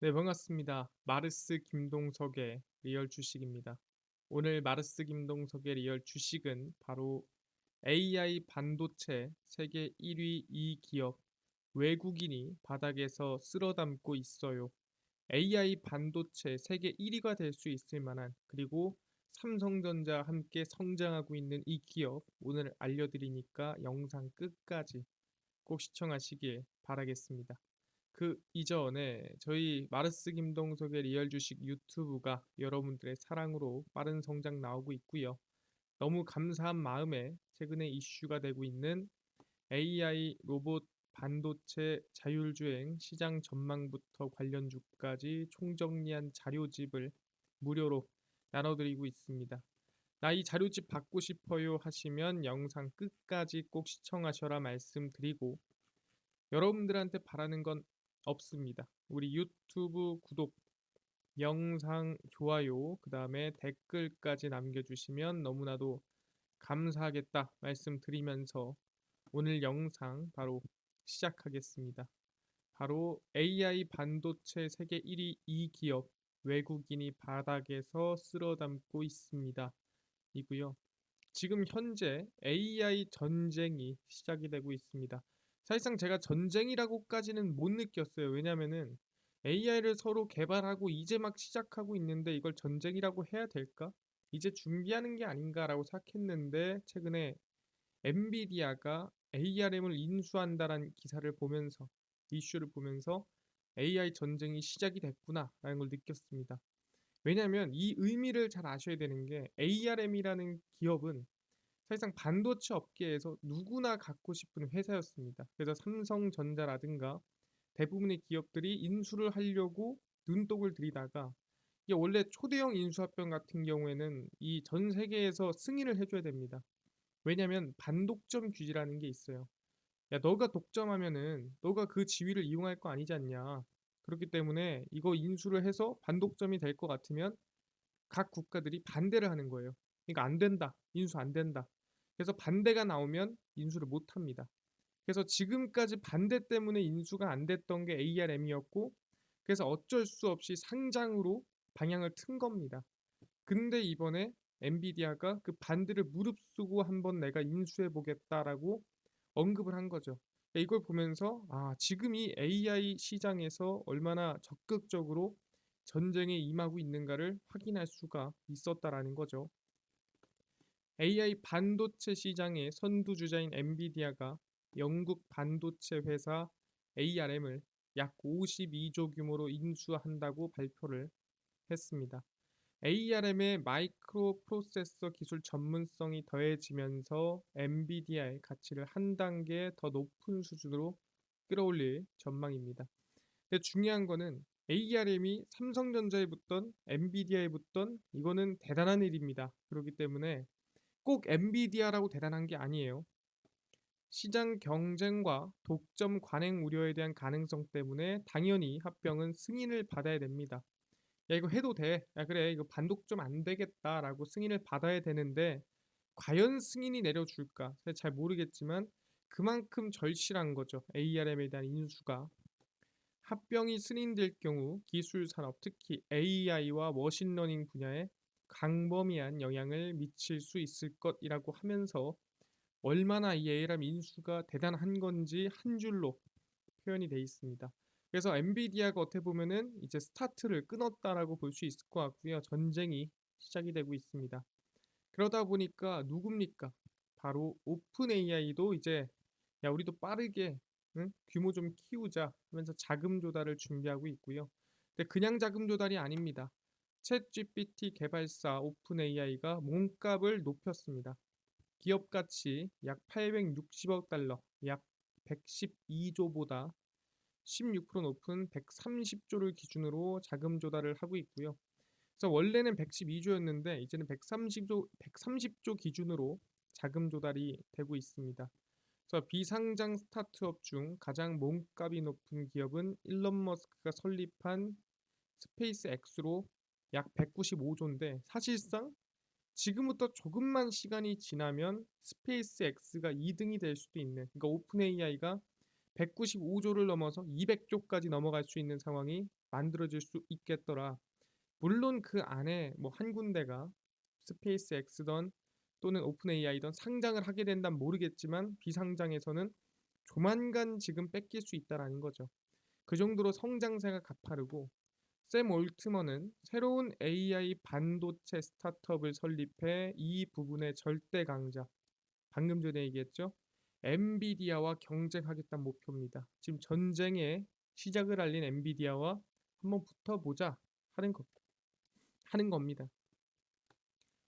네, 반갑습니다. 마르스 김동석의 리얼 주식입니다. 오늘 마르스 김동석의 리얼 주식은 바로 AI 반도체 세계 1위 이 기업 외국인이 바닥에서 쓸어담고 있어요. AI 반도체 세계 1위가 될 수 있을 만한 그리고 삼성전자 함께 성장하고 있는 이 기업 오늘 알려드리니까 영상 끝까지 꼭 시청하시길 바라겠습니다. 그 이전에 저희 마르스 김동석의 리얼 주식 유튜브가 여러분들의 사랑으로 빠른 성장 나오고 있고요. 너무 감사한 마음에 최근에 이슈가 되고 있는 AI 로봇 반도체 자율주행 시장 전망부터 관련 주까지 총정리한 자료집을 무료로 나눠드리고 있습니다. 나 이 자료집 받고 싶어요 하시면 영상 끝까지 꼭 시청하셔라 말씀드리고 여러분들한테 바라는 건 없습니다. 우리 유튜브 구독, 영상 좋아요, 그 다음에 댓글까지 남겨주시면 너무나도 감사하겠다 말씀드리면서 오늘 영상 바로 시작하겠습니다. 바로 AI 반도체 세계 1위 이 기업 외국인이 바닥에서 쓸어 담고 있습니다. 이고요. 지금 현재 AI 전쟁이 시작이 되고 있습니다. 사실상 제가 전쟁이라고까지는 못 느꼈어요. 왜냐면은 AI를 서로 개발하고 이제 막 시작하고 있는데 이걸 전쟁이라고 해야 될까? 이제 준비하는 게 아닌가라고 생각했는데 최근에 엔비디아가 ARM을 인수한다라는 기사를 보면서 이슈를 보면서 AI 전쟁이 시작이 됐구나라는 걸 느꼈습니다. 왜냐하면 이 의미를 잘 아셔야 되는 게 ARM이라는 기업은 사실상 반도체 업계에서 누구나 갖고 싶은 회사였습니다. 그래서 삼성전자라든가 대부분의 기업들이 인수를 하려고 눈독을 들이다가 이게 원래 초대형 인수합병 같은 경우에는 이 전 세계에서 승인을 해줘야 됩니다. 왜냐하면 반독점 규제라는 게 있어요. 야 너가 독점하면은 너가 그 지위를 이용할 거 아니지 않냐. 그렇기 때문에 이거 인수를 해서 반독점이 될 것 같으면 각 국가들이 반대를 하는 거예요. 그러니까 안 된다. 인수 안 된다. 그래서 반대가 나오면 인수를 못 합니다. 그래서 지금까지 반대 때문에 인수가 안 됐던 게 ARM이었고 그래서 어쩔 수 없이 상장으로 방향을 튼 겁니다. 근데 이번에 엔비디아가 그 반대를 무릅쓰고 한번 내가 인수해 보겠다라고 언급을 한 거죠. 이걸 보면서 아 지금 이 AI 시장에서 얼마나 적극적으로 전쟁에 임하고 있는가를 확인할 수가 있었다라는 거죠. AI 반도체 시장의 선두주자인 엔비디아가 영국 반도체 회사 ARM을 약 52조 규모로 인수한다고 발표를 했습니다. ARM의 마이크로 프로세서 기술 전문성이 더해지면서 엔비디아의 가치를 한 단계 더 높은 수준으로 끌어올릴 전망입니다. 근데 중요한 거는 ARM이 삼성전자에 붙던 엔비디아에 붙던 이거는 대단한 일입니다. 그렇기 때문에 꼭 엔비디아라고 대단한 게 아니에요. 시장 경쟁과 독점 관행 우려에 대한 가능성 때문에 당연히 합병은 승인을 받아야 됩니다. 야 이거 해도 돼. 야 그래 이거 반독점 안 되겠다라고 승인을 받아야 되는데 과연 승인이 내려줄까? 잘 모르겠지만 그만큼 절실한 거죠. ARM에 대한 인수가. 합병이 승인될 경우 기술 산업 특히 AI와 머신러닝 분야에 강범위한 영향을 미칠 수 있을 것이라고 하면서 얼마나 이 에이람 인수가 대단한 건지 한 줄로 표현이 되어 있습니다. 그래서 엔비디아가 어떻게 보면은 이제 스타트를 끊었다라고 볼 수 있을 것 같고요. 전쟁이 시작이 되고 있습니다. 그러다 보니까 누굽니까? 바로 오픈 AI도 이제 야 우리도 빠르게 응? 규모 좀 키우자 하면서 자금 조달을 준비하고 있고요. 근데 그냥 자금 조달이 아닙니다. 챗GPT 개발사 오픈AI가 몸값을 높였습니다. 기업 가치 약 860억 달러, 약 112조보다 16% 높은 130조를 기준으로 자금 조달을 하고 있고요. 그래서 원래는 112조였는데 이제는 130조 130조 기준으로 자금 조달이 되고 있습니다. 그래서 비상장 스타트업 중 가장 몸값이 높은 기업은 일론 머스크가 설립한 스페이스 X로 약 195조인데 사실상 지금부터 조금만 시간이 지나면 스페이스 X가 2등이 될 수도 있는 그러니까 오픈 AI가 195조를 넘어서 200조까지 넘어갈 수 있는 상황이 만들어질 수 있겠더라. 물론 그 안에 뭐 한 군데가 스페이스 X던 또는 오픈 AI던 상장을 하게 된다면 모르겠지만 비상장에서는 조만간 지금 뺏길 수 있다라는 거죠. 그 정도로 성장세가 가파르고 샘 올트먼은 새로운 AI 반도체 스타트업을 설립해 이 부분의 절대 강자 방금 전에 얘기했죠. 엔비디아와 경쟁하겠다는 목표입니다. 지금 전쟁의 시작을 알린 엔비디아와 한번 붙어보자 하는 것 하는 겁니다.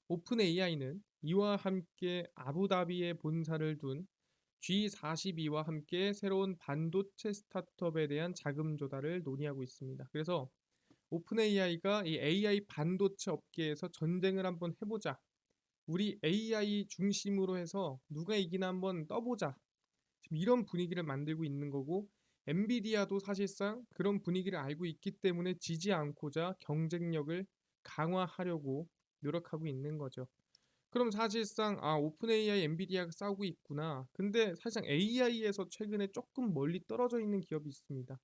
오픈 AI는 이와 함께 아부다비에 본사를 둔 G42와 함께 새로운 반도체 스타트업에 대한 자금 조달을 논의하고 있습니다. 그래서 오픈 AI가 이 AI 반도체 업계에서 전쟁을 한번 해보자. 우리 AI 중심으로 해서 누가 이기나 한번 떠보자. 지금 이런 분위기를 만들고 있는 거고 엔비디아도 사실상 그런 분위기를 알고 있기 때문에 지지 않고자 경쟁력을 강화하려고 노력하고 있는 거죠. 그럼 사실상 아 오픈 AI, 엔비디아가 싸우고 있구나. 근데 사실상 AI에서 최근에 조금 멀리 떨어져 있는 기업이 있습니다.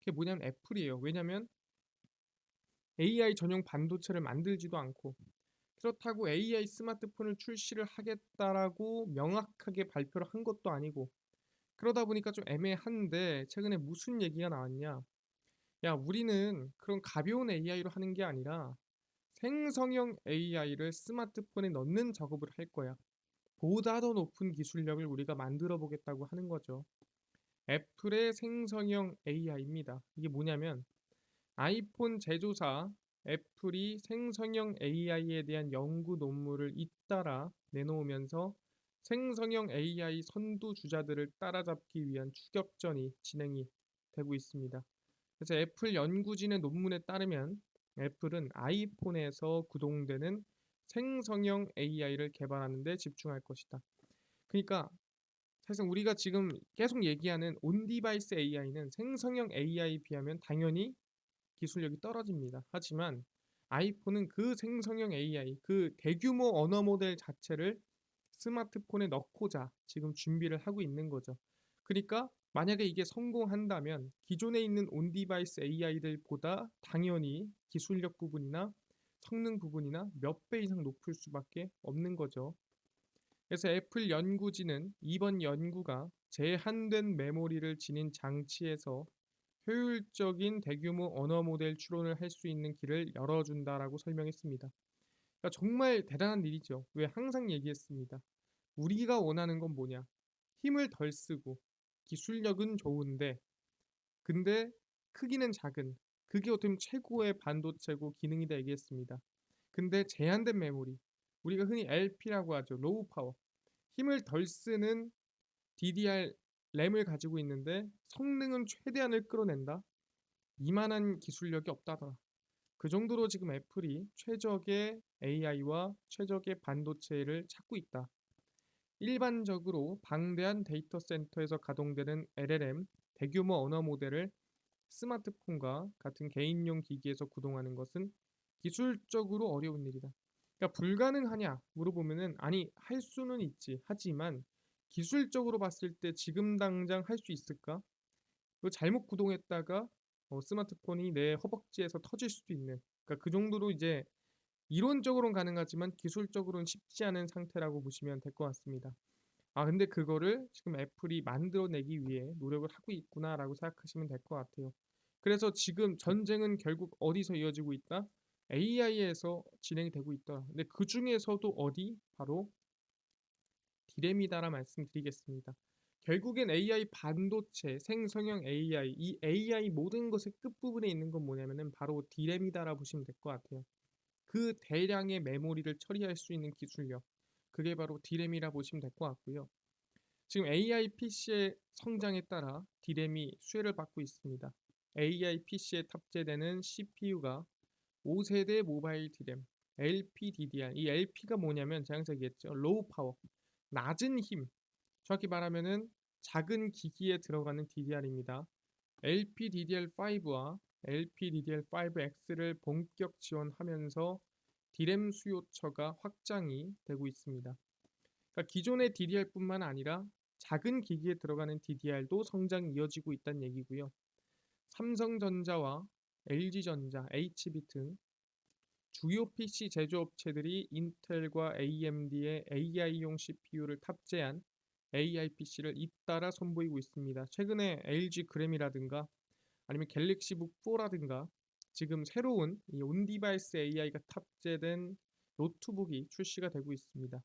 그게 뭐냐면 애플이에요. 왜냐면 AI 전용 반도체를 만들지도 않고 그렇다고 AI 스마트폰을 출시를 하겠다라고 명확하게 발표를 한 것도 아니고 그러다 보니까 좀 애매한데 최근에 무슨 얘기가 나왔냐? 야, 우리는 그런 가벼운 AI로 하는 게 아니라 생성형 AI를 스마트폰에 넣는 작업을 할 거야. 보다 더 높은 기술력을 우리가 만들어 보겠다고 하는 거죠. 애플의 생성형 AI입니다. 이게 뭐냐면 아이폰 제조사 애플이 생성형 AI에 대한 연구 논문을 잇따라 내놓으면서 생성형 AI 선두 주자들을 따라잡기 위한 추격전이 진행이 되고 있습니다. 그래서 애플 연구진의 논문에 따르면 애플은 아이폰에서 구동되는 생성형 AI를 개발하는 데 집중할 것이다. 그러니까 사실상 우리가 지금 계속 얘기하는 온디바이스 AI는 생성형 AI에 비하면 당연히 기술력이 떨어집니다. 하지만 아이폰은 그 생성형 AI, 그 대규모 언어 모델 자체를 스마트폰에 넣고자 지금 준비를 하고 있는 거죠. 그러니까 만약에 이게 성공한다면 기존에 있는 온 디바이스 AI들보다 당연히 기술력 부분이나 성능 부분이나 몇 배 이상 높을 수밖에 없는 거죠. 그래서 애플 연구진은 이번 연구가 제한된 메모리를 지닌 장치에서 효율적인 대규모 언어 모델 추론을 할 수 있는 길을 열어준다라고 설명했습니다. 그러니까 정말 대단한 일이죠. 왜 항상 얘기했습니다. 우리가 원하는 건 뭐냐? 힘을 덜 쓰고 기술력은 좋은데 근데 크기는 작은 그게 어떻게 보면 최고의 반도체고 기능이다 얘기했습니다. 근데 제한된 메모리 우리가 흔히 LP라고 하죠. 로우 파워 힘을 덜 쓰는 DDR 램을 가지고 있는데 성능은 최대한을 끌어낸다. 이만한 기술력이 없다더라. 그 정도로 지금 애플이 최적의 AI와 최적의 반도체를 찾고 있다. 일반적으로 방대한 데이터 센터에서 가동되는 LLM 대규모 언어 모델을 스마트폰과 같은 개인용 기기에서 구동하는 것은 기술적으로 어려운 일이다. 그러니까 불가능하냐 물어보면은 아니 할 수는 있지 하지만 기술적으로 봤을 때 지금 당장 할 수 있을까? 그 잘못 구동했다가 어, 스마트폰이 내 허벅지에서 터질 수도 있는 그러니까 그 정도로 이제 이론적으로는 가능하지만 기술적으로는 쉽지 않은 상태라고 보시면 될 것 같습니다. 아 근데 그거를 지금 애플이 만들어내기 위해 노력을 하고 있구나라고 생각하시면 될 것 같아요. 그래서 지금 전쟁은 결국 어디서 이어지고 있다? AI에서 진행이 되고 있다. 근데 그 중에서도 어디? 바로 디램이다라 말씀드리겠습니다. 결국엔 AI 반도체, 생성형 AI, 이 AI 모든 것의 끝부분에 있는 건 뭐냐면은 바로 디램이다라 보시면 될 것 같아요. 그 대량의 메모리를 처리할 수 있는 기술력, 그게 바로 디램이라 보시면 될 것 같고요. 지금 AI PC의 성장에 따라 디램이 수혜를 받고 있습니다. AI PC에 탑재되는 CPU가 5세대 모바일 디램, LPDDR. 이 LP가 뭐냐면 제가 항상 얘기했죠. 로우 파워, 낮은 힘, 정확히 말하면은 작은 기기에 들어가는 DDR입니다. LPDDR5와 LPDDR5X를 본격 지원하면서 디램 수요처가 확장이 되고 있습니다. 그러니까 기존의 DDR뿐만 아니라 작은 기기에 들어가는 DDR도 성장이 이어지고 있다는 얘기고요. 삼성전자와 LG전자, HB 등 주요 PC 제조업체들이 인텔과 AMD의 AI용 CPU를 탑재한 AI PC를 잇따라 선보이고 있습니다. 최근에 LG 그램이라든가 아니면 갤럭시북 4라든가 지금 새로운 이 온디바이스 AI가 탑재된 노트북이 출시가 되고 있습니다.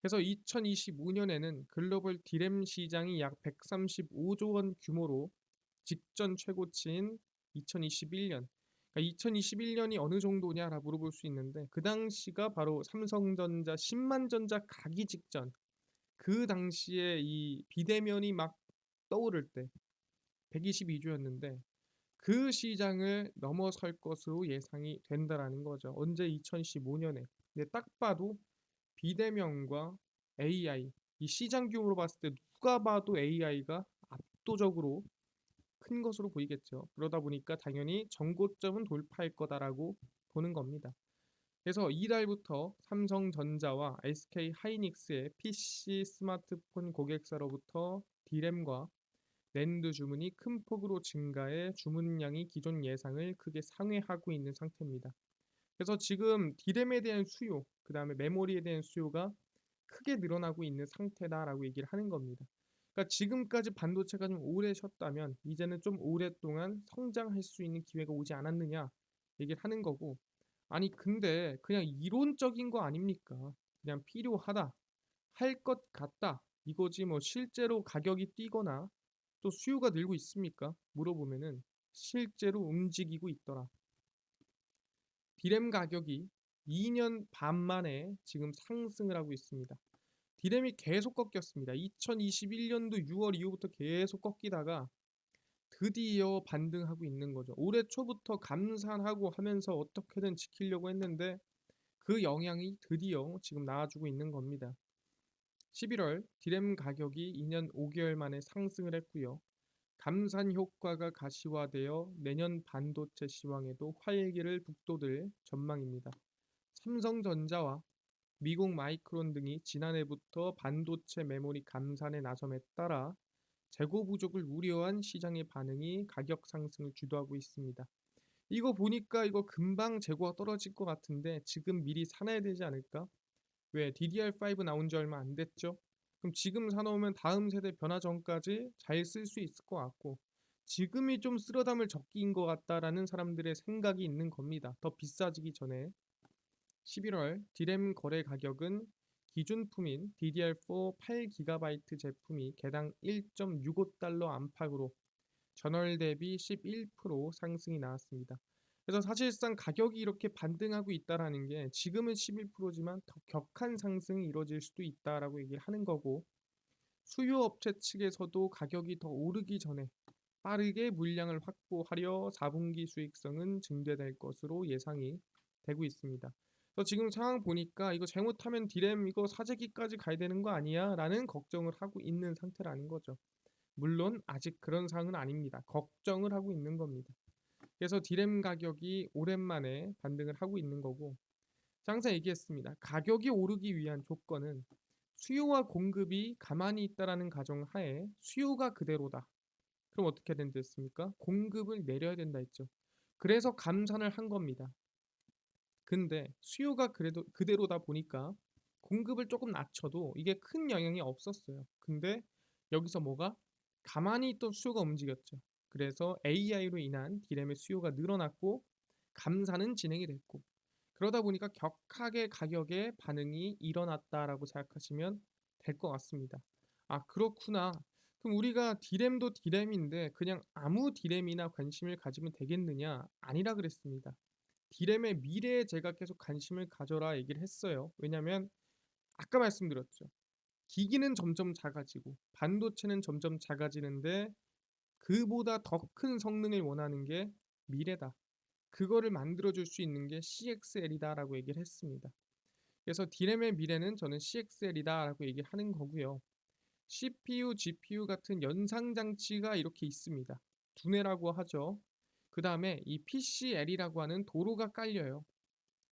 그래서 2025년에는 글로벌 디램 시장이 약 135조 원 규모로 직전 최고치인 2021년 그러니까 2021년이 어느 정도냐라 물어볼 수 있는데 그 당시가 바로 삼성전자 10만 전자 가기 직전 그 당시에 이 비대면이 막 떠오를 때 122조였는데 그 시장을 넘어설 것으로 예상이 된다라는 거죠. 언제 2015년에. 근데 딱 봐도 비대면과 AI 이 시장 규모로 봤을 때 누가 봐도 AI가 압도적으로 큰 것으로 보이겠죠. 그러다 보니까 당연히 전고점은 돌파할 거다라고 보는 겁니다. 그래서 이달부터 삼성전자와 SK 하이닉스의 PC 스마트폰 고객사로부터 디램과 랜드 주문이 큰 폭으로 증가해 주문량이 기존 예상을 크게 상회하고 있는 상태입니다. 그래서 지금 디램에 대한 수요, 그 다음에 메모리에 대한 수요가 크게 늘어나고 있는 상태다라고 얘기를 하는 겁니다. 그러니까 지금까지 반도체가 좀 오래 쉬었다면 이제는 좀 오랫동안 성장할 수 있는 기회가 오지 않았느냐 얘기를 하는 거고 아니 근데 그냥 이론적인 거 아닙니까? 그냥 필요하다 할 것 같다 이거지 뭐 실제로 가격이 뛰거나 또 수요가 늘고 있습니까? 물어보면은 실제로 움직이고 있더라. 디램 가격이 2년 반 만에 지금 상승을 하고 있습니다. 디램이 계속 꺾였습니다. 2021년도 6월 이후부터 계속 꺾이다가 드디어 반등하고 있는 거죠. 올해 초부터 감산하고 하면서 어떻게든 지키려고 했는데 그 영향이 드디어 지금 나와주고 있는 겁니다. 11월 디램 가격이 2년 5개월 만에 상승을 했고요. 감산 효과가 가시화되어 내년 반도체 시황에도 활기를 북돋을 전망입니다. 삼성전자와 미국 마이크론 등이 지난해부터 반도체 메모리 감산에 나섬에 따라 재고 부족을 우려한 시장의 반응이 가격 상승을 주도하고 있습니다. 이거 보니까 이거 금방 재고가 떨어질 것 같은데 지금 미리 사놔야 되지 않을까? 왜 DDR5 나온 지 얼마 안 됐죠? 그럼 지금 사놓으면 다음 세대 변화 전까지 잘 쓸 수 있을 것 같고 지금이 좀 쓸어 담을 적기인 것 같다라는 사람들의 생각이 있는 겁니다. 더 비싸지기 전에 11월 디램 거래 가격은 기준품인 DDR4 8GB 제품이 개당 1.65달러 안팎으로 전월 대비 11% 상승이 나왔습니다. 그래서 사실상 가격이 이렇게 반등하고 있다라는 게 지금은 11%지만 더 격한 상승이 이루어질 수도 있다라고 얘기를 하는 거고 수요 업체 측에서도 가격이 더 오르기 전에 빠르게 물량을 확보하려 4분기 수익성은 증대될 것으로 예상이 되고 있습니다. 지금 상황 보니까 이거 잘못하면 디램 이거 사재기까지 가야 되는 거 아니야? 라는 걱정을 하고 있는 상태라는 거죠. 물론 아직 그런 상황은 아닙니다. 걱정을 하고 있는 겁니다. 그래서 디램 가격이 오랜만에 반등을 하고 있는 거고 항상 얘기했습니다. 가격이 오르기 위한 조건은 수요와 공급이 가만히 있다라는 가정 하에 수요가 그대로다. 그럼 어떻게 된다 했습니까? 공급을 내려야 된다 했죠. 그래서 감산을 한 겁니다. 근데 수요가 그래도 그대로다 보니까 공급을 조금 낮춰도 이게 큰 영향이 없었어요. 근데 여기서 뭐가 가만히 있던 수요가 움직였죠. 그래서 AI로 인한 디램의 수요가 늘어났고 감산은 진행이 됐고 그러다 보니까 격하게 가격의 반응이 일어났다라고 생각하시면 될 것 같습니다. 아 그렇구나. 그럼 우리가 디램도 디램인데 그냥 아무 디램이나 관심을 가지면 되겠느냐? 아니라 그랬습니다. 디램의 미래에 제가 계속 관심을 가져라 얘기를 했어요. 왜냐면 아까 말씀드렸죠. 기기는 점점 작아지고 반도체는 점점 작아지는데 그보다 더 큰 성능을 원하는 게 미래다. 그거를 만들어줄 수 있는 게 CXL이다라고 얘기를 했습니다. 그래서 디램의 미래는 저는 CXL이다라고 얘기를 하는 거고요. CPU, GPU 같은 연상 장치가 이렇게 있습니다. 두뇌라고 하죠. 그 다음에 이 PCL이라고 하는 도로가 깔려요.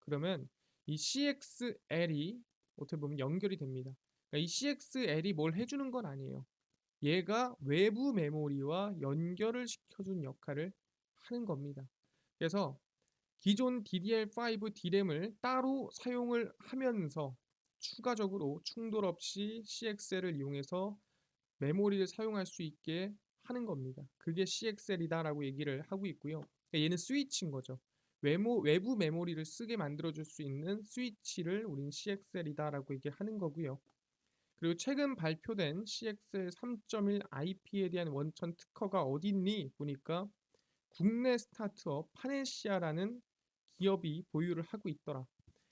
그러면 이 CXL이 어떻게 보면 연결이 됩니다. 이 CXL이 뭘 해주는 건 아니에요. 얘가 외부 메모리와 연결을 시켜준 역할을 하는 겁니다. 그래서 기존 DDR5 D램을 따로 사용을 하면서 추가적으로 충돌 없이 CXL을 이용해서 메모리를 사용할 수 있게 하는 겁니다. 그게 CXL이다라고 얘기를 하고 있고요. 그러니까 얘는 스위치인 거죠. 외모, 외부 메모리를 쓰게 만들어줄 수 있는 스위치를 우린 CXL이다라고 얘기하는 거고요. 그리고 최근 발표된 CXL 3.1 IP에 대한 원천 특허가 어디 있니? 보니까 국내 스타트업 파네시아라는 기업이 보유를 하고 있더라.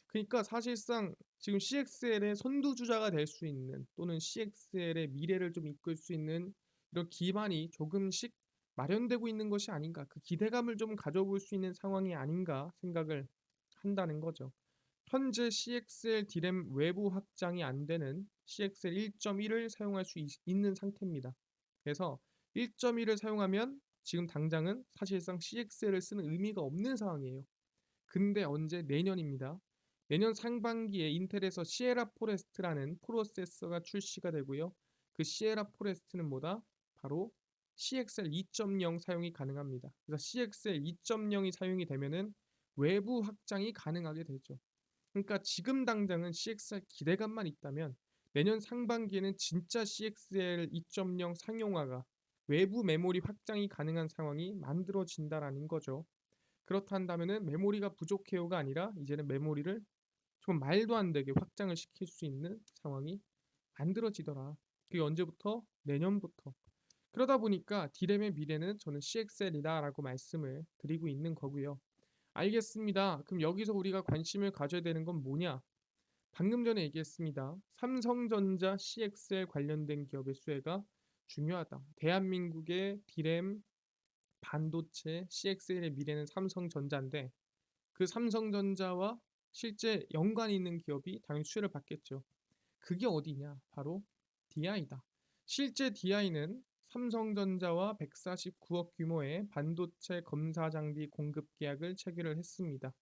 그러니까 사실상 지금 CXL의 선두주자가 될 수 있는 또는 CXL의 미래를 좀 이끌 수 있는 이런 기반이 조금씩 마련되고 있는 것이 아닌가 그 기대감을 좀 가져볼 수 있는 상황이 아닌가 생각을 한다는 거죠. 현재 CXL D램 외부 확장이 안 되는 CXL 1.1을 사용할 수 있, 는 상태입니다. 그래서 1.1을 사용하면 지금 당장은 사실상 CXL을 쓰는 의미가 없는 상황이에요. 근데 언제 내년입니다. 내년 상반기에 인텔에서 시에라 포레스트라는 프로세서가 출시가 되고요. 그 시에라 포레스트는 뭐다? 바로 CXL 2.0 사용이 가능합니다. 그래서 CXL 2.0이 사용이 되면은 외부 확장이 가능하게 되죠. 그러니까 지금 당장은 CXL 기대감만 있다면 내년 상반기에는 진짜 CXL 2.0 상용화가 외부 메모리 확장이 가능한 상황이 만들어진다라는 거죠. 그렇다면은 메모리가 부족해요가 아니라 이제는 메모리를 좀 말도 안 되게 확장을 시킬 수 있는 상황이 만들어지더라. 그게 언제부터? 내년부터. 그러다 보니까 D램의 미래는 저는 CXL이다라고 말씀을 드리고 있는 거고요. 알겠습니다. 그럼 여기서 우리가 관심을 가져야 되는 건 뭐냐? 방금 전에 얘기했습니다. 삼성전자 CXL 관련된 기업의 수혜가 중요하다. 대한민국의 D램 반도체 CXL의 미래는 삼성전자인데 그 삼성전자와 실제 연관이 있는 기업이 당연히 수혜를 받겠죠. 그게 어디냐? 바로 DI다. 실제 DI는 삼성전자와 149억 규모의 반도체 검사 장비 공급 계약을 체결을 했습니다.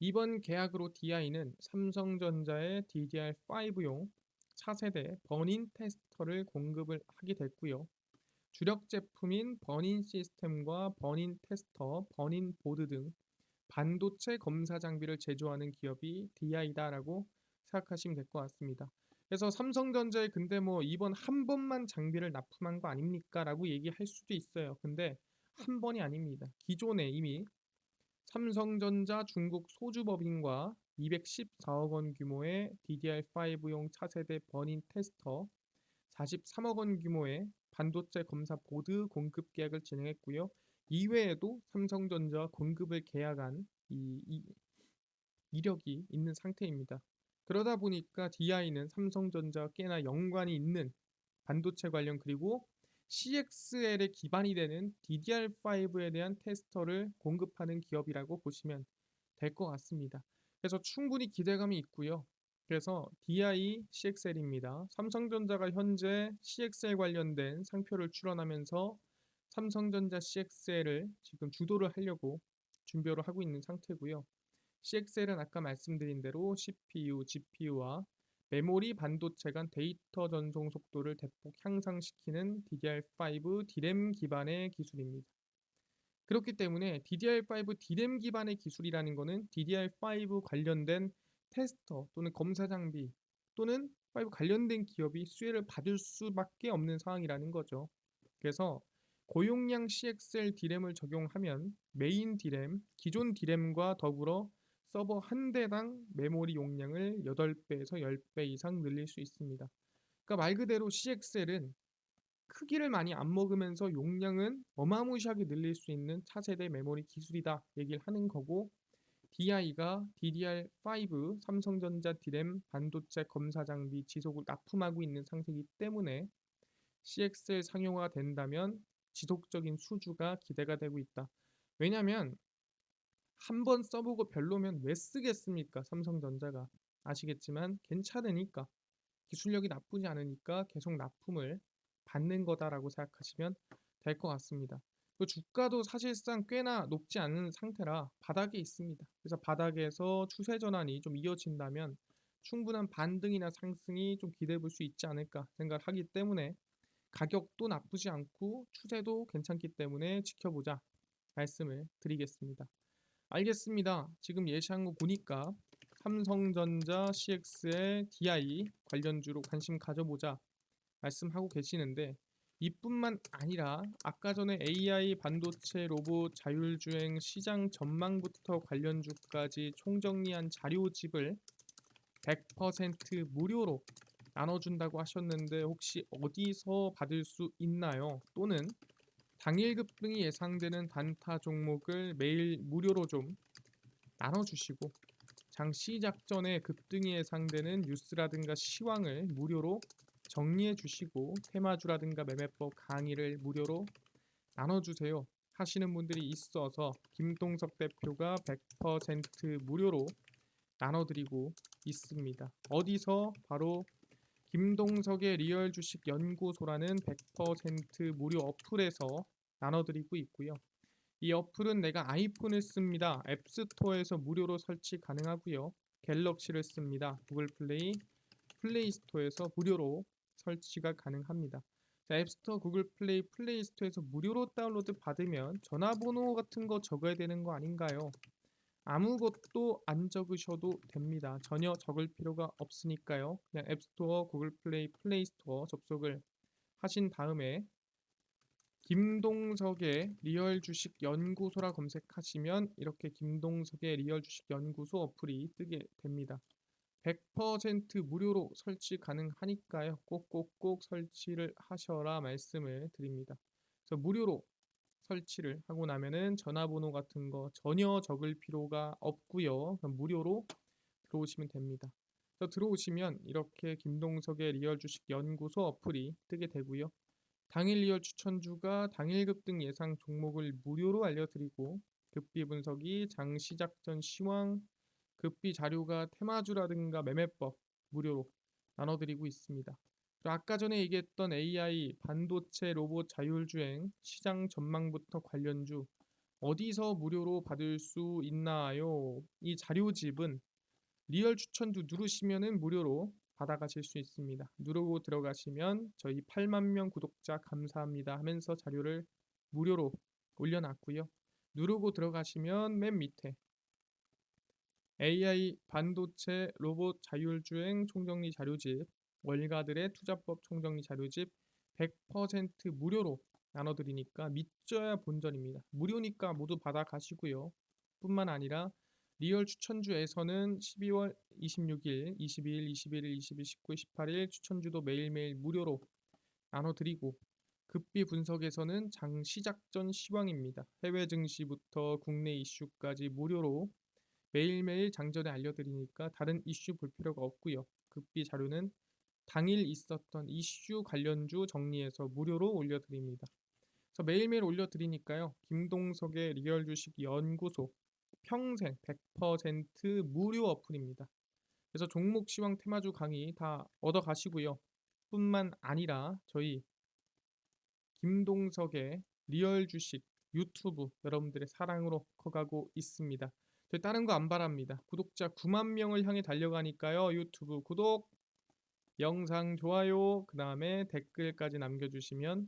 이번 계약으로 DI는 삼성전자의 DDR5용 차세대 버닌 테스터를 공급을 하게 됐고요. 주력 제품인 버닌 시스템과 버닌 테스터, 버닌 보드 등 반도체 검사 장비를 제조하는 기업이 DI다라고 생각하시면 될 것 같습니다. 그래서 삼성전자에 근데 뭐 이번 한 번만 장비를 납품한 거 아닙니까? 라고 얘기할 수도 있어요. 근데 한 번이 아닙니다. 기존에 이미 삼성전자 중국 소주법인과 214억 원 규모의 DDR5용 차세대 버닌 테스터 43억 원 규모의 반도체 검사 보드 공급 계약을 진행했고요. 이외에도 삼성전자 공급을 계약한 이, 이 이력이 있는 상태입니다. 그러다 보니까 DI는 삼성전자와 꽤나 연관이 있는 반도체 관련 그리고 CXL의 기반이 되는 DDR5에 대한 테스터를 공급하는 기업이라고 보시면 될 것 같습니다. 그래서 충분히 기대감이 있고요. 그래서 DI CXL입니다. 삼성전자가 현재 CXL 관련된 상표를 출원하면서 삼성전자 CXL을 지금 주도를 하려고 준비를 하고 있는 상태고요. CXL은 아까 말씀드린 대로 CPU, GPU와 메모리 반도체 간 데이터 전송 속도를 대폭 향상시키는 DDR5 D램 기반의 기술입니다. 그렇기 때문에 DDR5 D램 기반의 기술이라는 것은 DDR5 관련된 테스터 또는 검사 장비 또는 5 관련된 기업이 수혜를 받을 수밖에 없는 상황이라는 거죠. 그래서 고용량 CXL D램을 적용하면 메인 D램, 기존 D램과 더불어 서버 한 대당 메모리 용량을 8배에서 10배 이상 늘릴 수 있습니다. 그러니까 말 그대로 CXL은 크기를 많이 안 먹으면서 용량은 어마무시하게 늘릴 수 있는 차세대 메모리 기술이다 얘기를 하는 거고 DI가 DDR5 삼성전자 D램 반도체 검사 장비 지속을 납품하고 있는 상태이기 때문에 CXL 상용화 된다면 지속적인 수주가 기대가 되고 있다. 왜냐하면 한 번 써보고 별로면 왜 쓰겠습니까? 삼성전자가 아시겠지만 괜찮으니까 기술력이 나쁘지 않으니까 계속 납품을 받는 거다라고 생각하시면 될 것 같습니다. 그 주가도 사실상 꽤나 높지 않은 상태라 바닥에 있습니다. 그래서 바닥에서 추세 전환이 좀 이어진다면 충분한 반등이나 상승이 좀 기대해 볼 수 있지 않을까 생각을 하기 때문에 가격도 나쁘지 않고 추세도 괜찮기 때문에 지켜보자 말씀을 드리겠습니다. 알겠습니다. 지금 예시한 거 보니까 삼성전자 CX의 DI 관련주로 관심 가져보자 말씀하고 계시는데 이뿐만 아니라 아까 전에 AI 반도체 로봇 자율주행 시장 전망부터 관련주까지 총정리한 자료집을 100% 무료로 나눠준다고 하셨는데 혹시 어디서 받을 수 있나요? 또는 당일 급등이 예상되는 단타 종목을 매일 무료로 좀 나눠주시고 장 시작 전에 급등이 예상되는 뉴스라든가 시황을 무료로 정리해 주시고 테마주라든가 매매법 강의를 무료로 나눠주세요 하시는 분들이 있어서 김동석 대표가 100% 무료로 나눠드리고 있습니다. 어디서 바로 김동석의 리얼 주식 연구소라는 100% 무료 어플에서 나눠드리고 있고요. 이 어플은 내가 아이폰을 씁니다. 앱스토어에서 무료로 설치 가능하고요. 갤럭시를 씁니다. 구글 플레이, 플레이 스토어에서 무료로 설치가 가능합니다. 자, 앱스토어, 구글 플레이, 플레이 스토어에서 무료로 다운로드 받으면 전화번호 같은 거 적어야 되는 거 아닌가요? 아무것도 안 적으셔도 됩니다. 전혀 적을 필요가 없으니까요. 그냥 앱스토어, 구글 플레이, 플레이 스토어 접속을 하신 다음에 김동석의 리얼 주식 연구소라 검색하시면 이렇게 김동석의 리얼 주식 연구소 어플이 뜨게 됩니다. 100% 무료로 설치 가능하니까요. 꼭꼭꼭 설치를 하셔라 말씀을 드립니다. 그래서 무료로 설치를 하고 나면은 전화번호 같은 거 전혀 적을 필요가 없고요. 무료로 들어오시면 됩니다. 들어오시면 이렇게 김동석의 리얼 주식 연구소 어플이 뜨게 되고요. 당일 리얼 추천주가 당일 급등 예상 종목을 무료로 알려드리고 급비 분석이 장 시작 전 시황 급비 자료가 테마주라든가 매매법 무료로 나눠드리고 있습니다. 아까 전에 얘기했던 AI 반도체 로봇 자율주행 시장 전망부터 관련주 어디서 무료로 받을 수 있나요? 이 자료집은 리얼 추천주 누르시면은 무료로 받아가실 수 있습니다. 누르고 들어가시면 저희 8만 명 구독자 감사합니다 하면서 자료를 무료로 올려놨고요. 누르고 들어가시면 맨 밑에 AI 반도체 로봇 자율주행 총정리 자료집 월가들의 투자법 총정리 자료집 100% 무료로 나눠드리니까 믿져야 본전입니다. 무료니까 모두 받아가시고요. 뿐만 아니라 리얼 추천주에서는 12월 26일, 22일, 21일, 22일, 19일, 18일 추천주도 매일매일 무료로 나눠드리고 급비 분석에서는 장 시작 전 시황입니다. 해외 증시부터 국내 이슈까지 무료로 매일매일 장전에 알려드리니까 다른 이슈 볼 필요가 없고요. 급비 자료는 당일 있었던 이슈 관련주 정리해서 무료로 올려드립니다. 그래서 매일매일 올려드리니까요. 김동석의 리얼 주식 연구소 평생 100% 무료 어플입니다. 그래서 종목 시황 테마주 강의 다 얻어 가시고요. 뿐만 아니라 저희 김동석의 리얼 주식 유튜브 여러분들의 사랑으로 커가고 있습니다. 저희 다른 거 안 바랍니다. 구독자 9만 명을 향해 달려가니까요. 유튜브 구독, 영상 좋아요, 그 다음에 댓글까지 남겨주시면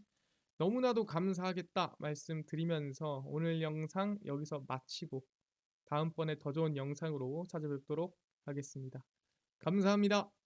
너무나도 감사하겠다 말씀드리면서 오늘 영상 여기서 마치고 다음번에 더 좋은 영상으로 찾아뵙도록 하겠습니다. 감사합니다.